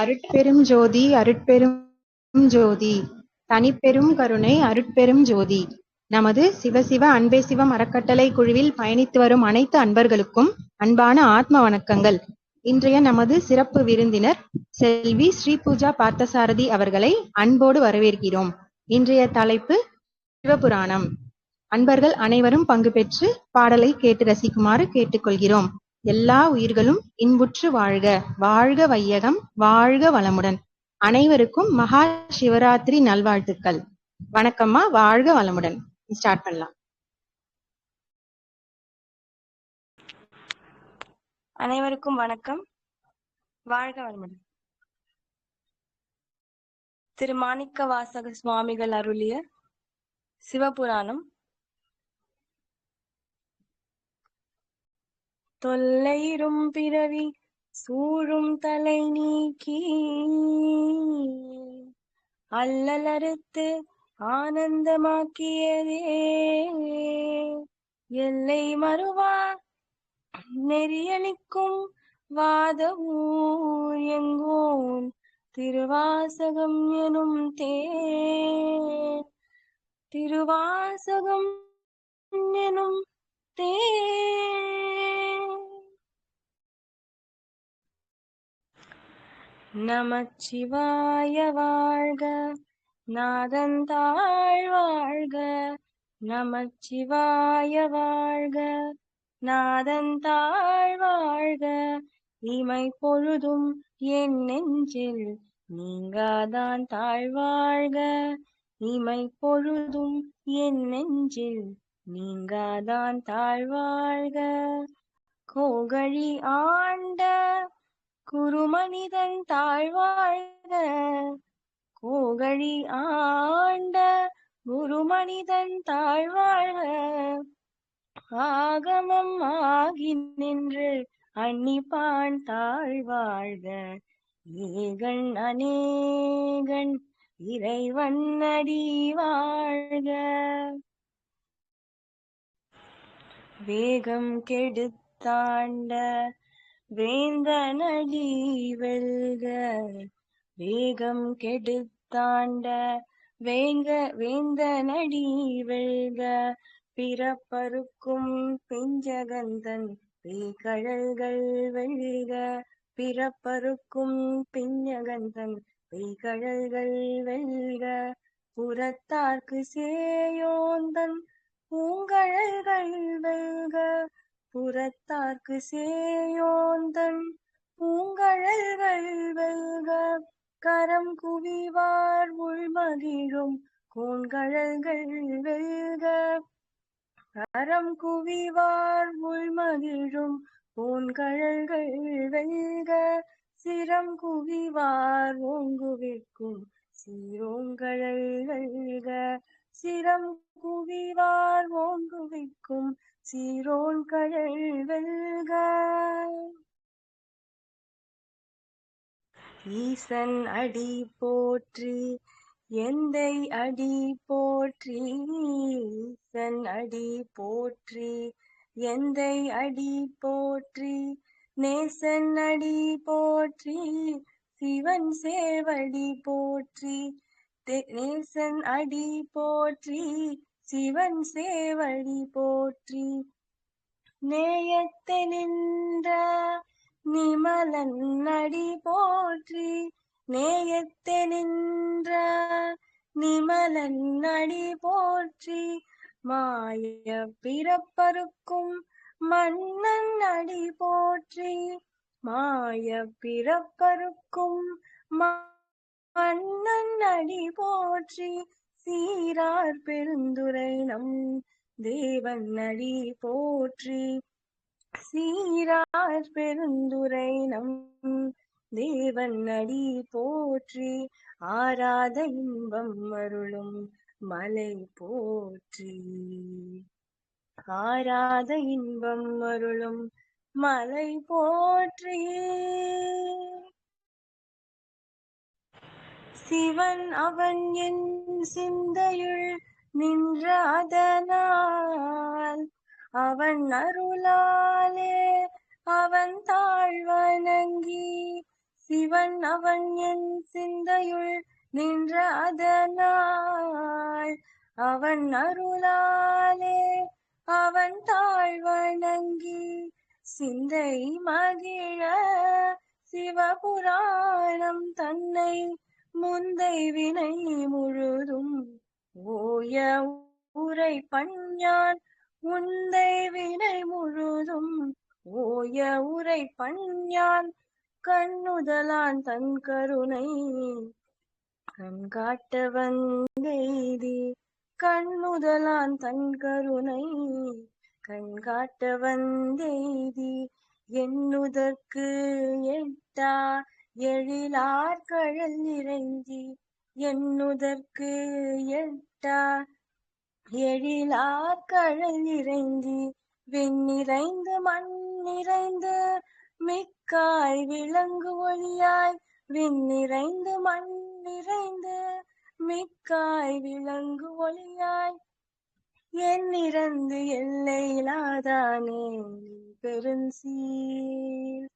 அருட்பெரும் ஜோதி அருட்பெரும் ஜோதி. தனிப்பெரும் கருணை அருட்பெரும் ஜோதி. நமது சிவசிவ அன்பே சிவம் அறக்கட்டளை குழுவில் பயணித்து வரும் அனைத்து அன்பர்களுக்கும் அன்பான ஆத்ம வணக்கங்கள். இன்றைய நமது சிறப்பு விருந்தினர் செல்வி ஸ்ரீ பூஜா பார்த்தசாரதி அவர்களை அன்போடு வரவேற்கிறோம். இன்றைய தலைப்பு சிவபுராணம். அன்பர்கள் அனைவரும் பங்கு பெற்று பாடலை கேட்டு ரசிக்குமாறு கேட்டுக்கொள்கிறோம். எல்லா உயிர்களும் இன்புற்று வாழ்க. வாழ்க வையகம் வாழ்க வளமுடன். அனைவருக்கும் மகா சிவராத்திரி நல்வாழ்த்துக்கள். வணக்கம்மா வாழ்க வளமுடன். ஸ்டார்ட் பண்ணலாம். அனைவருக்கும் வணக்கம். வாழ்க வளமுடன். திரு மாணிக்க வாசக சுவாமிகள் அருளிய சிவபுராணம் தொல்லைரும் பிறவி சூழும் தலை நீக்கி. அல்லலறுத்து ஆனந்தமாக்கியதே. எல்லை மறுவா நெறியளிக்கும் வாதவூர் எங்கோன் திருவாசகம் எனும் தே திருவாசகம் எனும் தே நமச்சிவாய வாழ்க நாதந்தாழ் வாழ்க நமச்சிவாய வாழ்க நாதந்தாழ் வாழ்க. இமை பொழுதும் என் நெஞ்சில் நீங்காதான் தாழ்வாழ்க இமை பொழுதும் என் நெஞ்சில் நீங்காதான் தாழ்வாழ்க கோகழி ஆண்ட குருமனிதன் தாழ்வாழ்க கோகழி ஆண்ட குருமனிதன் தாழ்வாழ்க. ஆகமம் ஆகி நின்று அன்னிப்பான் தாழ்வாழ்க. ஏகன் அநேகன் இறைவன் அடி வாழ்க. வேகம் கெடுத்தாண்ட வேந்தனடி வெல்க வேகம் கெடுத்தாண்ட வேங்க வேந்தனடி வெல்க பிறப்பருக்கும் பிஞ்சகந்தன் பெய்கழல்கள் வெல்க பிறப்பருக்கும் பிஞ்சகந்தன் பெய்கழல்கள் வெல்க. புறத்தார்க்கு சேயோந்தன் பூங்கழல்கள் வெல்க புறத்தார்க்கு சேயோந்தன் பூங்கழல்கள் வெல்க கரம் குவிவார் உள்மகிழும் கோண்கழல்கள் வெல்க. கரம் குவிவார் உள்மகிழும் கோண்கழல்கள் வெல்க. சிரம் குவிவார் ஓங்குவிக்கும் சீரோங்கழல்கள் வெல்க. சிரம் குவிவார் ஓங்குவிக்கும் சீரோன் கழல் வெல்க. ஈசன் அடி போற்றி எந்தை அடி போற்றி ஈசன் அடி போற்றி எந்தை அடி போற்றி நேசன் அடி போற்றி சிவன் சேவடி போற்றி நேசன் அடி போற்றி சிவன் சேவடி போற்றி. நேயத்து நின்ற நிமலன் அடி போற்றி. நேயத்து நின்ற நிமலன் அடி போற்றி. மாய பிறப்பருக்கும் மன்னன் அடி போற்றி. மாய பிறப்பருக்கும் மன்னன் அடி போற்றி. சீரார் பெருந்துரை நம் தேவன் அடி போற்றி. சீரார் பெருந்துரை நம் தேவன் அடி போற்றி. ஆராத இன்பம் அருளும் மலை போற்றி. ஆராத இன்பம் அருளும் மலை போற்றி. சிவன் அவன் என் சிந்தையுள் நின்ற அதனால் அவன் அருளாலே அவன் தாழ்வணங்கி சிவன் அவன் என் சிந்தையுள் நின்ற அதனால் அவன் அருளாலே அவன் தாழ் வணங்கி சிந்தை மகிழ சிவபுராணம் தன்னை முந்தை வினை முழுதும் ஓய உரை பஞ்ஞான். முந்தை வினை முழுதும் ஓய உரை பஞ்ஞான். கண்ணுதலான் தன் கருணை கண்காட்ட வந்தெய்தி. கண்ணுதலான் தன் கருணை கண்காட்ட வந்தெய்தி. என்னுதற்கு எட்டா எழிலார் கழல் இறைஞ்சி எண்ணுதற்கு எட்டா? எழிலார் கழல் இறைஞ்சி விண்ணிறைந்து மண் நிறைந்து மிக்காய் விளங்கு ஒளியாய் விண்ணிறைந்து மண் நிறைந்து மிக்காய் விளங்கு ஒளியாய். என் எண்ணிறந்து எல்லையிலாதானே பெருஞ்சீர்.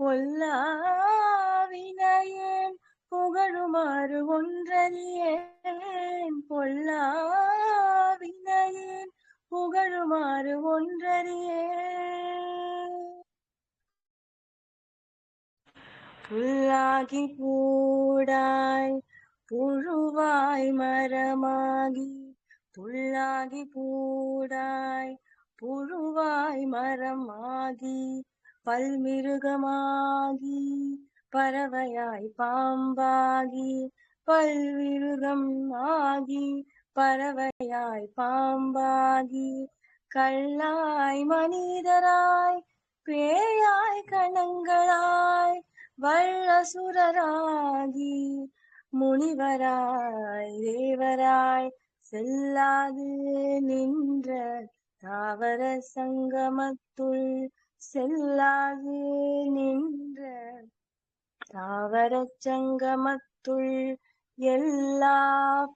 பொல்லாவினையேன் புகழுமாறு ஒன்றறியேன். பொல்லாவினையேன் புகழுமாறு ஒன்றறியேன். புல்லாகி பூடாய் புழுவாய் மரமாகி புல்லாகி கூடாய் புழுவாய் மரமாகி பல்மிருகமாகி பறவையாய் பாம்பாகி பல்விருகம் ஆகி பறவையாய் பாம்பாகி கல்லாய் மனிதராய் பேயாய் கணங்களாய் வள்ளசுரராகி முனிவராய் தேவராய் செல்லாது நின்ற தாவர சங்கமத்துள் செல்லாது நின்ற தாவர சங்கமத்துள் எல்லா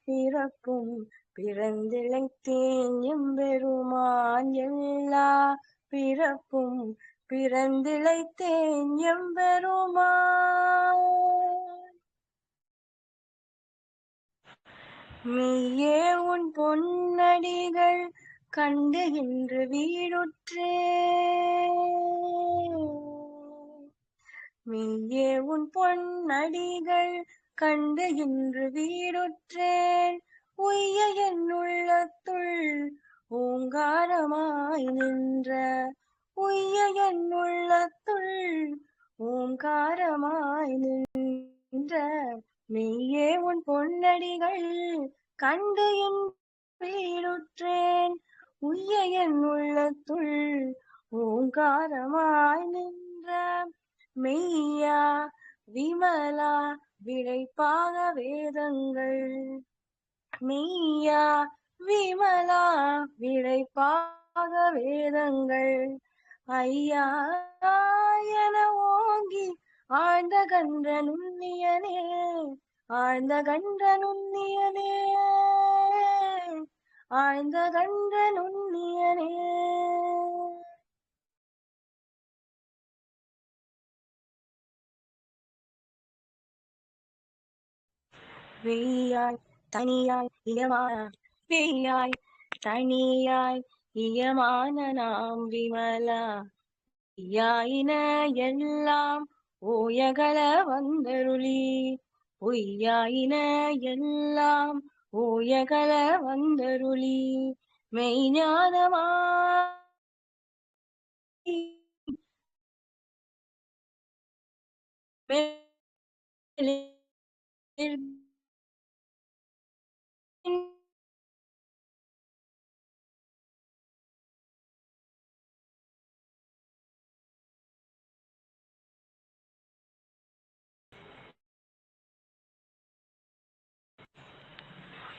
பிறப்பும் பிறந்திழைத்தேன் எம்பெருமான். எல்லா பிறப்பும் பிறந்திழைத்தேன் எம்பெருமான். மெய்யே உன் பொன்னடிகள் கண்டு இன்று வீடுற்றே. மெய்யே உன் பொன்னடிகள் கண்டு இன்று வீடுற்றேன் உய்ய என்னுள்ளத்துள் ஓங்காரமாய் நின்ற. உய்ய என்னுள்ளத்துள் ஓங்காரமாய் நின்ற. மெய்யே உன் பொன்னடிகள் கண்டு என் வீடுற்றேன். உய்ய என் உள்ளத்துள் ஓங்காரமாய் நின்ற மெய்யா விமலா விளைப்பாக வேதங்கள். மெய்யா விமலா விளைப்பாக வேதங்கள். ஐயா என ஓங்கி ஆழ்ந்த கன்ற நுண்ணியனே ஆழ்ந்த கன்ற நுண்ணியனே. ஆழ்ந்த கண்ட நுண்ணியனே வெய்யாய் தனியாய் இயமான வெய்யாய் தனியாய் இயமான நாம் விமலா. யாயின எல்லாம் ஓயகல வந்தருளி பொய்யாயின எல்லாம் ஓயகல வந்தருளி மெய்ஞானமா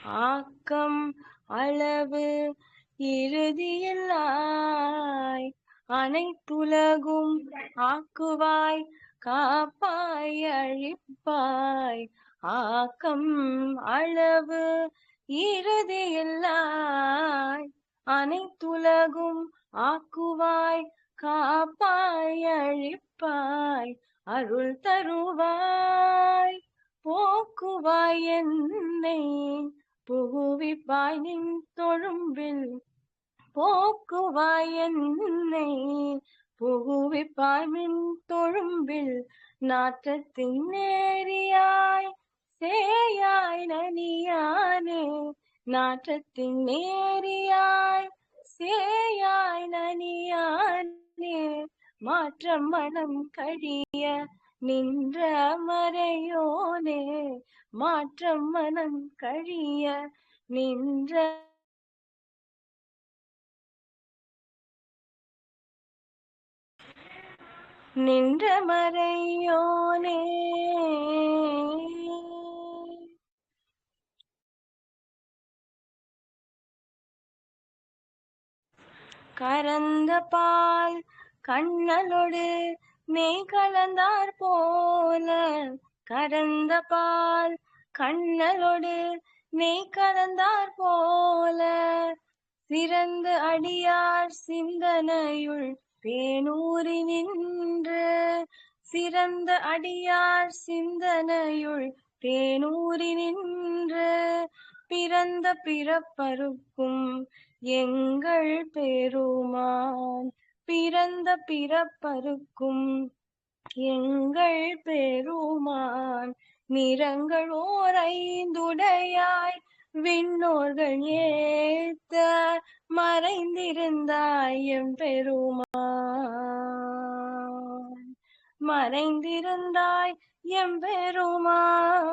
ஆக்கம் அளவு இறுதியில்லாய் அனைத்துலகும் ஆக்குவாய் காப்பாய் அழிப்பாய். ஆக்கம் அளவு இறுதியில்லாய் அனைத்துலகும் ஆக்குவாய் காப்பாய் அழிப்பாய். அருள் தருவாய். போக்குவாய் என்னை. புகுவிப்பாய் நின் தொழும்பில் போக்குவாய் என்னை. புகுவிப்பாய் மின் தொழும்பில் நாற்றத்தின் நேரியாய் சேயாய் நனியானே. நாற்றத்தின் நேரியாய் சேயாய் நனியானே. மாற்றம் மனம் கழிய நின்ற மறையோனே மாற்றம் மனம் கழிய நின்ற நின்ற மறையோனே. கரந்த பால் கண்ணலோடு மெய் கலந்தார் போல கரந்த பால் கண்ணலோடு மெய் கலந்தார் போல சிறந்த அடியார் சிந்தனையுள் பேணூறி நின்று சிறந்த அடியார் சிந்தனையுள் பேணூறி நின்று. பிறந்த பிறப்பருக்கும் எங்கள் பெருமான் பிறந்த பிறப்பருக்கும் எங்கள் பெருமான் நிறங்கள் ஓர் ஐந்துடையாய் விண்ணோர்கள் ஏத்த மறைந்திருந்தாய் எம் பெருமான். மறைந்திருந்தாய் எம் பெருமான்.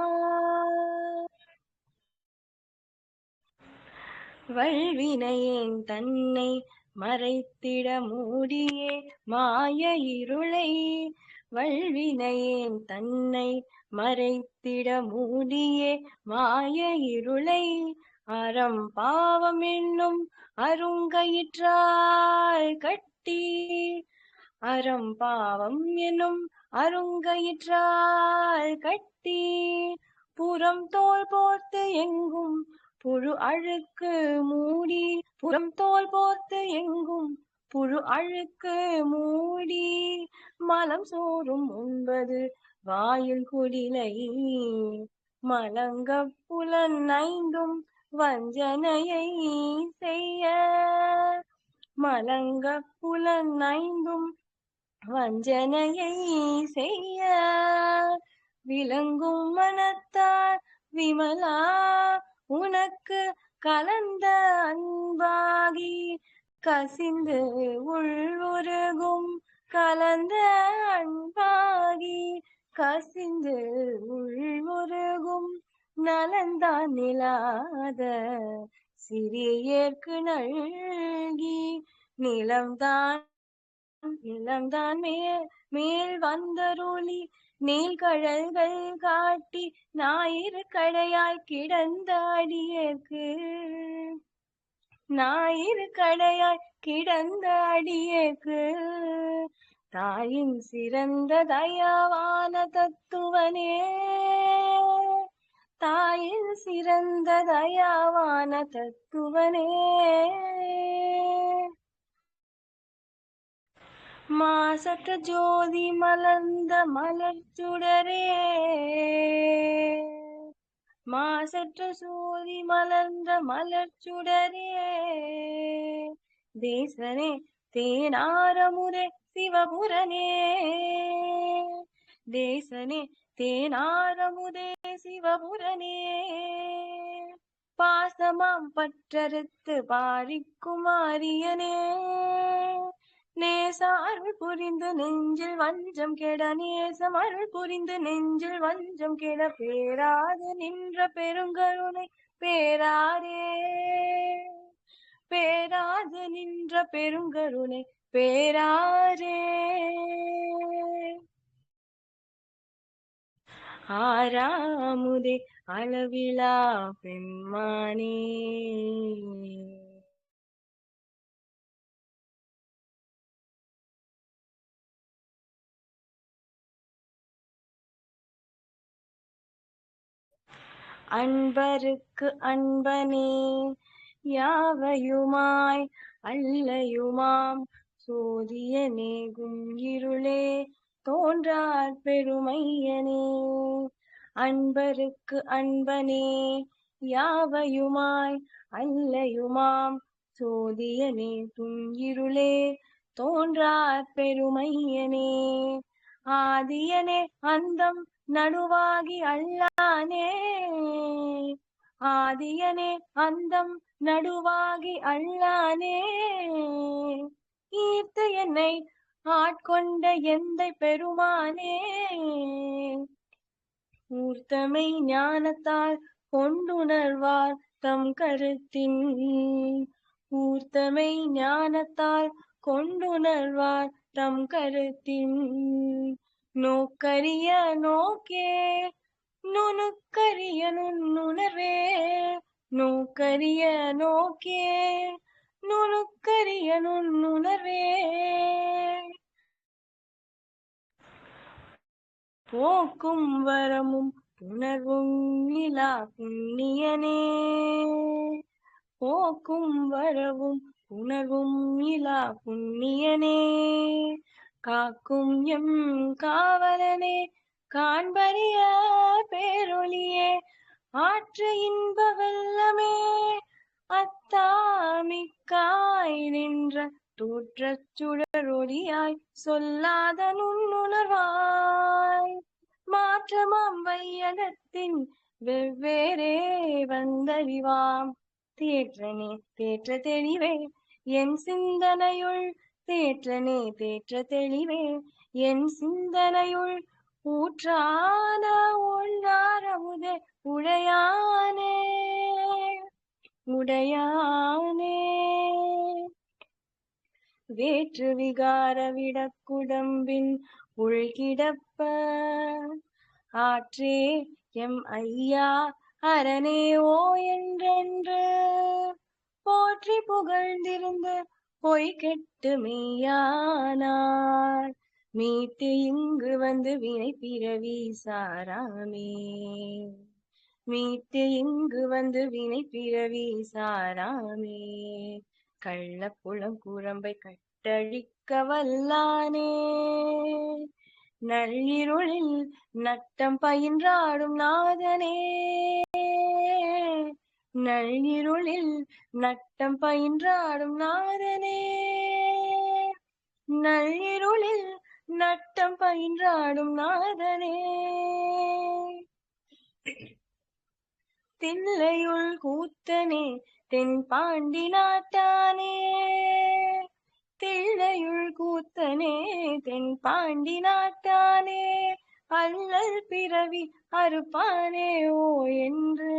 வல்வினையேன் தன்னை மறைத்திட மூடியே மாய இருளை வல்வினையேன் தன்னை மறைத்திட மூடியே மாய இருளை. அறம் பாவம் என்னும் அருங்கயிற்றால் கட்டி அறம் பாவம் என்னும் அருங்கயிற்றால் கட்டி. புறம் தோல் போர்த்து எங்கும் புழு அழுக்கு மூடி புறம் தோல் போர்த்து எங்கும். புழு அழுக்கு மூடி மலம் சோறும் உண்பது வாயில் குடிலை. மலங்க புலன் ஐந்தும் வஞ்சனையை செய்ய. மலங்க புலன் ஐந்தும் வஞ்சனையை செய்ய. விளங்கும் மனத்தார் விமலா உனக்கு கலந்த அன்பாகி கசிந்து உள்ளுருகும் கலந்த அன்பாகி கசிந்து உள்ளுருகும் நலந்தான் நிலாத சிறியேற்கு நல்கி நிலம்தான் நிலம்தான் மேல் மேல் வந்தருளி நீள்கழல்கள் காட்டி ஞாயிறு கடையாய் கிடந்த அடியேற்கு ஞாயிறு கடையாய் கிடந்த அடியேற்கு தாயின் சிறந்த தயாவான தத்துவனே. தாயின் சிறந்த தயாவான தத்துவனே. மாசற்ற ஜோதி மலர்ந்த மலர் சுடரே. மாசற்ற சோதி மலர்ந்த மலர் சுடரே. தேசனே தேனாரமுரே சிவபுரனே. தேசனே தேனாரமுதே சிவபுரனே. பாசமாம் பற்றறுத்து பாரிக்குமாரியனே நேச அருள் புரிந்து நெஞ்சில் வஞ்சம் கெட நேசம் அருள் புரிந்து நெஞ்சில் வஞ்சம் கெட பேராது நின்ற பெருங்கருணை பேராரே பேராது நின்ற பெருங்கருணை பேராரே ஆறாமுதே அளவிலா பெண்மானே. அன்பருக்கு அன்பனே யாவையுமாய் அல்லையுமாம்? சோதிய நேகும் இருளே தோன்றார் பெருமையனே. அன்பருக்கு அன்பனே யாவையுமாய் அல்லையுமாம்? சோதியனே துஞ்சிருளே தோன்றார் பெருமையனே. ஆதியனே அந்தம் நடுவாகி அல்லானே ஆதியனே அந்தம் நடுவாகி அல்லானே ஈர்த்து என்னை ஆட்கொண்ட எந்த பெருமானே ஊர்த்தமை ஞானத்தால் கொண்டுணர்வார் தம் கருத்தின் ஊர்த்தமை ஞானத்தால் கொண்டுணர்வார் தம் கருத்தின் நோக்கரிய நோக்கே நுணுக்கரிய நுண்ணுணர்வே. நோக்கரிய நோக்கே நுணுக்கரிய நுண்ணுணர்வே. போக்கும் வரமும் புணர்வும் நிலா புண்ணியனே. போக்கும் வரவும் உணர்வும் இலா புண்ணியனே. காக்கும் எம் காவலனே காண்பறிய பேரொழியே ஆற்று இன்ப வெள்ளமே அத்தாமிக்காய் நின்ற தோற்றச் சுடரொளியாய் சொல்லாத நுண்ணுணர்வாய். மாற்றமாம் வையகத்தின் வெவ்வேறே வந்தறிவாம். தேற்றனே தேற்ற தெளிவே என் சிந்தனையுள் தேற்றனே தேற்ற தெளிவே என் சிந்தனையுள் ஊற்றான உள்ளாரமுதே உடையானே உடையானே. வேற்று விகார விடக்குடம்பின் உள்கிடப்ப ஆற்றே எம் ஐயா அரணே ஓ என்றென்று போற்றி புகழ்ந்திருந்த பொய் கெட்டு மெய்யானார் மீட்டு இங்கு வந்து வினை பிறவி சாராமே. மீட்டு இங்கு வந்து வினை பிறவி சாராமே. கள்ளப்புலம் குரம்பை கட்டழிக்க வல்லானே. நள்ளிருளில் நட்டம் பயின்றாடும் நாதனே. நள்ளிருளில் நட்டம் பயின்றாடும் நாதனே. நள்ளிருளில் நட்டம் பயின்றாடும் நாதனே. தில்லையுள் கூத்தனே தென் பாண்டி நாட்டானே. தில்லையுள் கூத்தனே தென் பாண்டி நாட்டானே. அல்லல் பிறவி அறுப்பானே ஓ என்று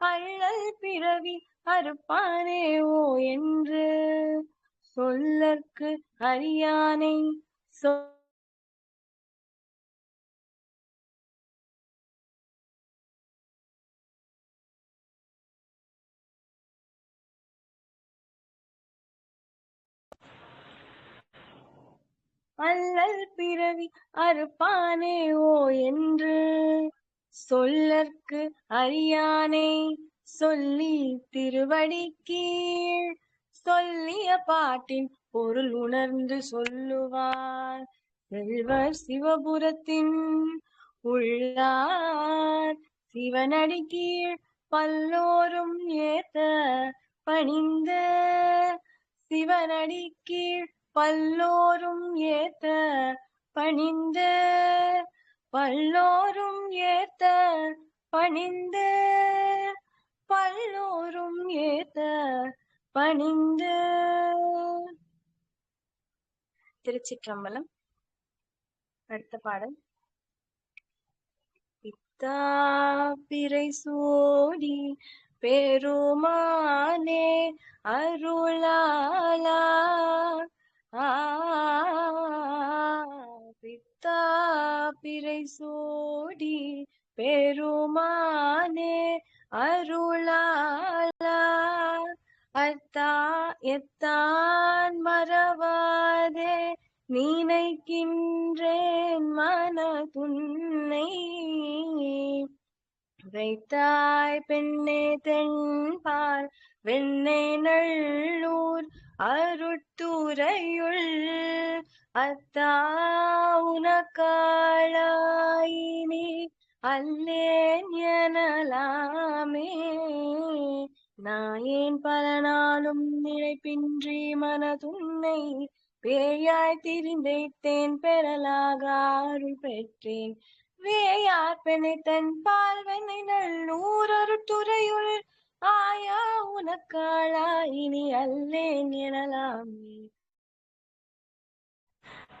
அள்ளல் பிறவி அறுப்பானே ஓ என்று சொல்லற்கு அறியானை சொல் அல்லல் பிறவி அறுப்பானே ஓ என்று சொல்லற்கு அறியானே சொல்லி திருவடி கீழ். சொல்லிய பாட்டின் பொருள் உணர்ந்து சொல்லுவார் செல்வர் சிவபுரத்தின் உள்ளார். சிவனடி கீழ் பல்லோரும் ஏத்த பணிந்த சிவனடி கீழ் பல்லோரும் ஏத்த பணிந்த. பல்லோரும் ஏத்த பணிந்த பல்லோரும் ஏத்த பணிந்து. திருச்சிற்றம்பலம் அடுத்த பாடல். பித்தா பிறை சோடி பெருமானே அருளாலா ஆ பிறை சோடி பெருமானே அருளாலா அத்தா எத்தான் மறவாதே நினைக்கின்றேன் மன துன்னை வைத்தாய் பெண்ணே தென்பால் வெண்ணை நல்லூர் அருட்டுரையுள் அத்தா அல்லேன்யனலாமே நாயேன் பல நாளும் நினைப்பின்றி மனதுன்னை பேயாய் திரிந்தைத்தேன் பெறலாக அருள் பெற்றேன். வேயார் பெண்ணை தன் பால் வெண்ணை நல்லூரொரு துறையுள் ஆயா உனக்காளா இனி அல்லேன் எனலாமே.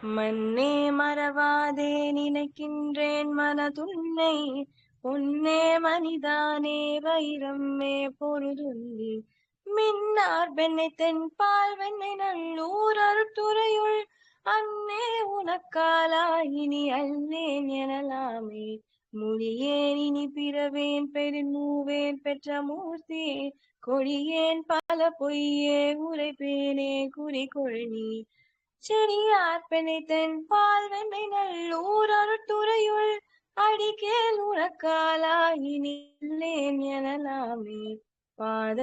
மண்ணே மறவாதே நினைக்கின்றேன் மனதுன்னை. உன்னே மனிதானே வைரம்மே பொருதுந்தி மின்னார் பெண்ணை தென் பால் வெண்ணை நல்லூரர் துறையுள் அன்னே உனக்காலா இனி அல்லேன் எனலாமே. மொழியேன் இனி பிறவேன் பெருமூவேன் பெற்ற மூர்த்தி. கொடியேன் பல பொய்யே உரைப்பேனே குறிக்கொள் நீ. செடியார் பெண்ணை பால்வெண்மை நல்லூர் அருட்டுறையுள் அடிக்கேல் உனக்காலா எனலாமே பாத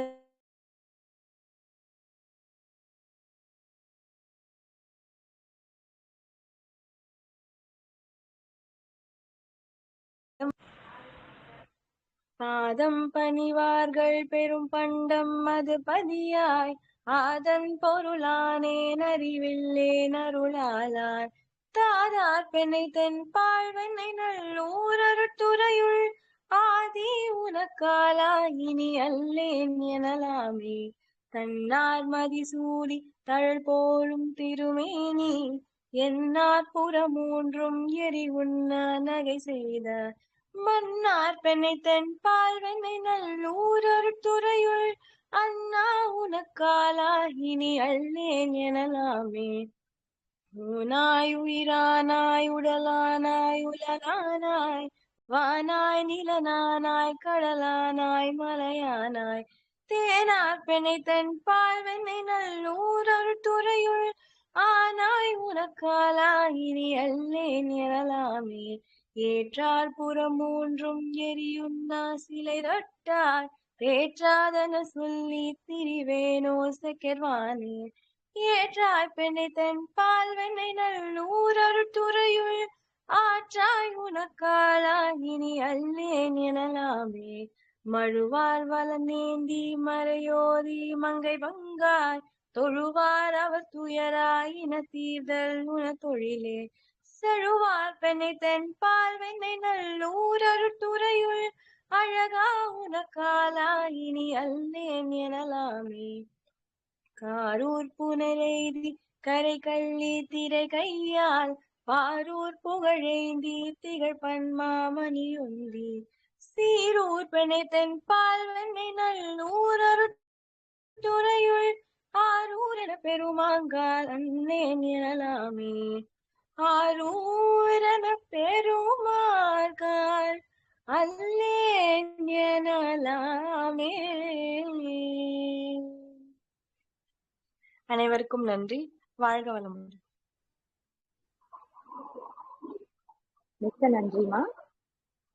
பாதம் பணிவார்கள் பெரும் பண்டம் அது பதியாய் அதன் பொருளானேன் அறிவில்லேன் அருளாளார் தாதார் பெண்ணை தென் பாழ்வெண்ணை நல்லூர் அருட்டுறையுள் ஆதி உனக்காலா இனி அல்லேன் எனலாமே. தன்னார் மதிசூடி தழல் போலும் திருமேனி. என்னார் புறமூன்றும் எரி உண்ண நகை செய்த. மன்னார் பெண்ணை தென் பால்வெண்ணை நல்லூர் அருட்டுறையுள் அண்ணா உனக்காலா இனி அல்லேன் எனலாமே. ஊனாய் உயிரானாய் உடலானாய் உலகானாய் வானாய் நிலனானாய் கடலானாய் மலையானாய். தேனார் பெண்ணை தன் பால் நல்லூர் நல்லூர் அருட்டுறையுள் ஆனாய் உனக்காலா இனி அல்லேன் எனலாமே. ஏற்றார் புறம் மூன்றும் எரியுண்ணா சிலை தொட்டார் தேற்றாதன சொல்லி திரிவேனோ செக்கர்வானே ஏற்றாய் பெண்ணை தன் பால் வெண்ணை நல்லூர் அருட்டுறையுள் ஆற்றாய் உனக்காலா இனி அல்லேன் எனலாமே. மழுவார் வளநேந்தி மறையோதி மங்கை பங்காய். தொழுவார் அவர் துயராய் இன தீர்தல் உன தொழிலே செழுவார் பெண்ணை தென் பால் வெண்ணை நல்லூர் அருட்டுறையுள் அழகா உனக்காலா இனி அல்லேன் எனலாமே. காரூர் புனரெய்தி கரை கள்ளி திரை கையால் பாரூர் புகழேந்தி திகழ் பன்மாமணி உந்தி. சீரூர் பெண்ணை தென் பால்வெண்ணை நல்லூர் அருட்டுறையுள் ஆரூர் என பெருமாங்கால் அன்னேன் எனலாமே. ஆரூர் என பெருமார்கால் அல்லேன் அனைவருக்கும் நன்றி. வாழ்க வளமுடன். மிக்க நன்றிமா.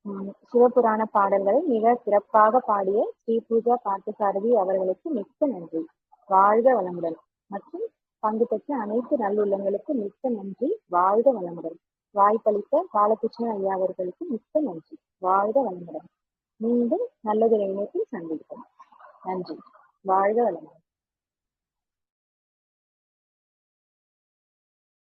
உம் சிவபுராண பாடல்களை மிக சிறப்பாக பாடிய ஸ்ரீ பூஜா பார்த்தசாரதி அவர்களுக்கு மிக்க நன்றி. வாழ்க வளமுடன். மற்றும் பங்கு பெற்ற அனைத்து நல்லுள்ளங்களுக்கும் மிக்க நன்றி. வாழ்க வளமுடன். வாய்ப்பளித்த பாலகிருஷ்ணன் ஐயா அவர்களுக்கு மிக்க நன்றி. வாழ்க வளமுடன். மீண்டும் நல்லதொரு இணைப்பில் சந்திப்போம். நன்றி. வாழ்க வளமுடன்.